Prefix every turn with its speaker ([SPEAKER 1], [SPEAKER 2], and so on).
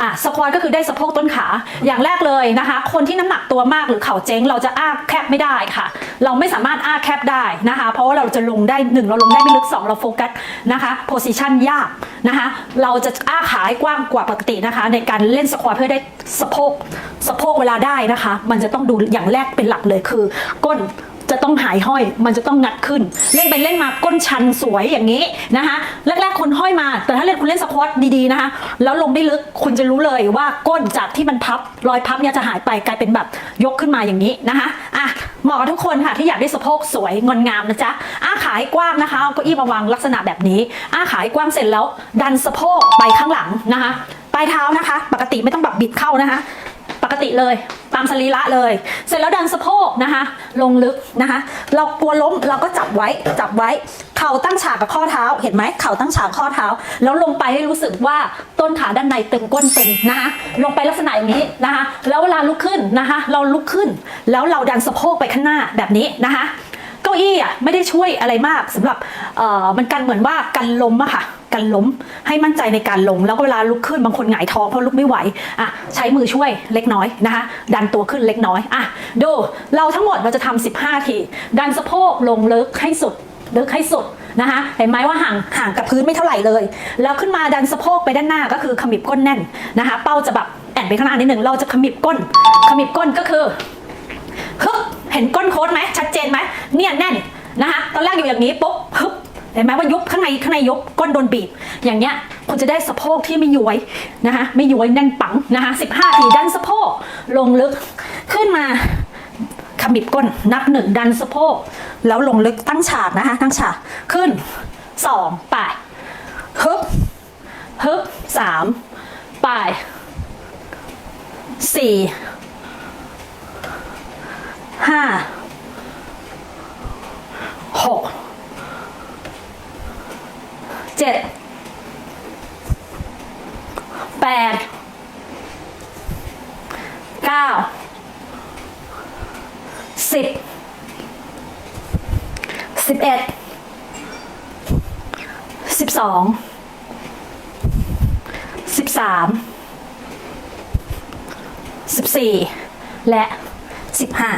[SPEAKER 1] อะสควอตก็คือได้สะโพกต้นขา อย่างแรกเลยนะคะ คนที่น้ำหนักตัวมากหรือเข่าเจ๊ง เราจะอ้าแคบไม่ได้ค่ะ เราไม่สามารถอ้าแคบได้นะคะ เพราะว่าเราจะลงได้หนึ่งเราลงได้ไม่ลึกสองเราโฟกัสนะคะโพซิชันยากนะคะ เราจะอ้าขาให้กว้างกว่าปกตินะคะ ในการเล่นสควอตเพื่อได้สะโพกสะโพกเวลาได้นะคะ มันจะต้องดูอย่างแรกเป็นหลักเลยคือก้น จะต้องหายห้อย มันจะต้องงัดขึ้น เล่นไปเล่นมาก้นชันสวยอย่างนี้นะคะ แรกๆคุณห้อยมา แต่ถ้าเล่นคุณเล่นสควอตดีๆนะคะแล้วลงได้ลึกคุณจะรู้เลยว่าก้นจากที่มันพับรอยพับเนี่ยจะหายไปกลายเป็นแบบยกขึ้นมาอย่างนี้นะคะอะเหมาะกับทุกคนค่ะที่อยากได้สะโพกสวยงดงามนะจ๊ะอ้าขายกว้างนะคะเอาเก้าอี้มาวางลักษณะแบบนี้อ้าขายกว้างเสร็จแล้ว ดันสะโพกไปข้างหลังนะคะปลายเท้านะคะ ปกติไม่ต้องแบบบิดเข้านะคะ ปกติเลยามสรีระเลย เสร็จแล้วดันสะโพกนะคะ ลงลึกนะคะ เรากลัวล้มเราก็จับไว้จับไว้ เข่าตั้งฉากกับข้อเท้า เห็นไหมเข่าตั้งฉากข้อเท้า แล้วลงไปให้รู้สึกว่าต้นขาด้านในตึงก้นตึงนะคะลงไปลักษณะอย่างนี้นะคะ แล้วเวลาลุกขึ้นนะคะ เราลุกขึ้น แล้วเราดันสะโพกไปข้างหน้าแบบนี้นะคะเก้าอี้อะไม่ได้ช่วยอะไรมากสำหรับเอ่อมันกันเหมือนว่ากันลมอะค่ะ กันล้ม ให้มั่นใจในการลง แล้วก็เวลาลุกขึ้นบางคนหงายท้องเพราะลุกไม่ไหวอะใช้มือช่วยเล็กน้อยนะคะ ดันตัวขึ้นเล็กน้อยอะดูเราทั้งหมดเราจะทำ15 ที ดันสะโพกลงเลึกให้สุดเลึกให้สุดนะคะเห็นไหมว่าห่างห่างกับพื้นไม่เท่าไหร่เลย แล้วขึ้นมาดันสะโพกไปด้านหน้าก็คือขมิบก้นแน่นนะคะ เป้าจะแบบแอนไปข้างหน้านิดหนึ่งเราจะขมิบก้น ขมิบก้นก็คือฮึเห็นก้นโค้ดไหมชัดเจนไหมเนี่ยแน่นนะคะตอนแรกอยู่อย่างนี้ปุ๊บ เห็นไหมว่ายุบข้างในข้างในยุบก้นโดนบีบ อย่างเงี้ยคุณจะได้สะโพกที่ไม่ย้วยนะคะไม่ย้วยแน่นปังนะคะ15ทีดันสะโพกลงลึกขึ้นมาขมิบก้นนับหนึ่งดันสะโพกแล้วลงลึกตั้งฉากนะคะตั้งฉากขึ้นสองไปฮึบฮึบสามไปสี่ห้าหกเจ็ดแปดเก้าสิบสิบเอ็ดสิบสองสิบสามสิบสี่และสิบห้า